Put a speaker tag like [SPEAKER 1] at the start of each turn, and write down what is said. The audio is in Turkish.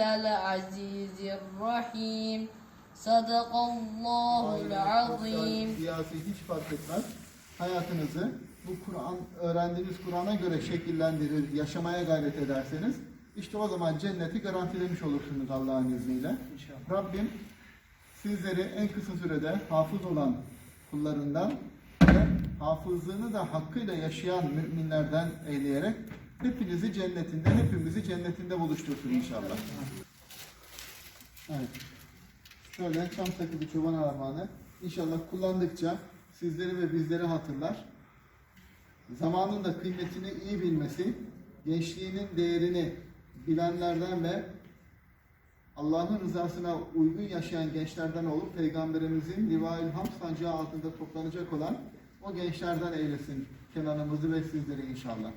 [SPEAKER 1] العزيز الرحيم صدق الله العظيم
[SPEAKER 2] Siyasi hiç fark etmez. Hayatınızı bu Kur'an öğrendiğiniz Kur'an'a göre şekillendirir, yaşamaya gayret ederseniz işte o zaman cenneti garantilemiş olursunuz Allah'ın izniyle. Rabbim sizleri en kısa sürede hafız olan kullarından ve hafızlığını da hakkıyla yaşayan müminlerden eyleyerek hepinizi cennetinde, hepimizi cennetinde buluştursun inşallah. Evet. Şöyle çam sakızı çoban armağanı. İnşallah kullandıkça sizleri ve bizleri hatırlar. Zamanın da kıymetini iyi bilmesi, gençliğinin değerini bilenlerden ve Allah'ın rızasına uygun yaşayan gençlerden olup Peygamberimizin Livail Hamd sancağı altında toplanacak olan o gençlerden eylesin Kenan'ımızı ve sizleri inşallah.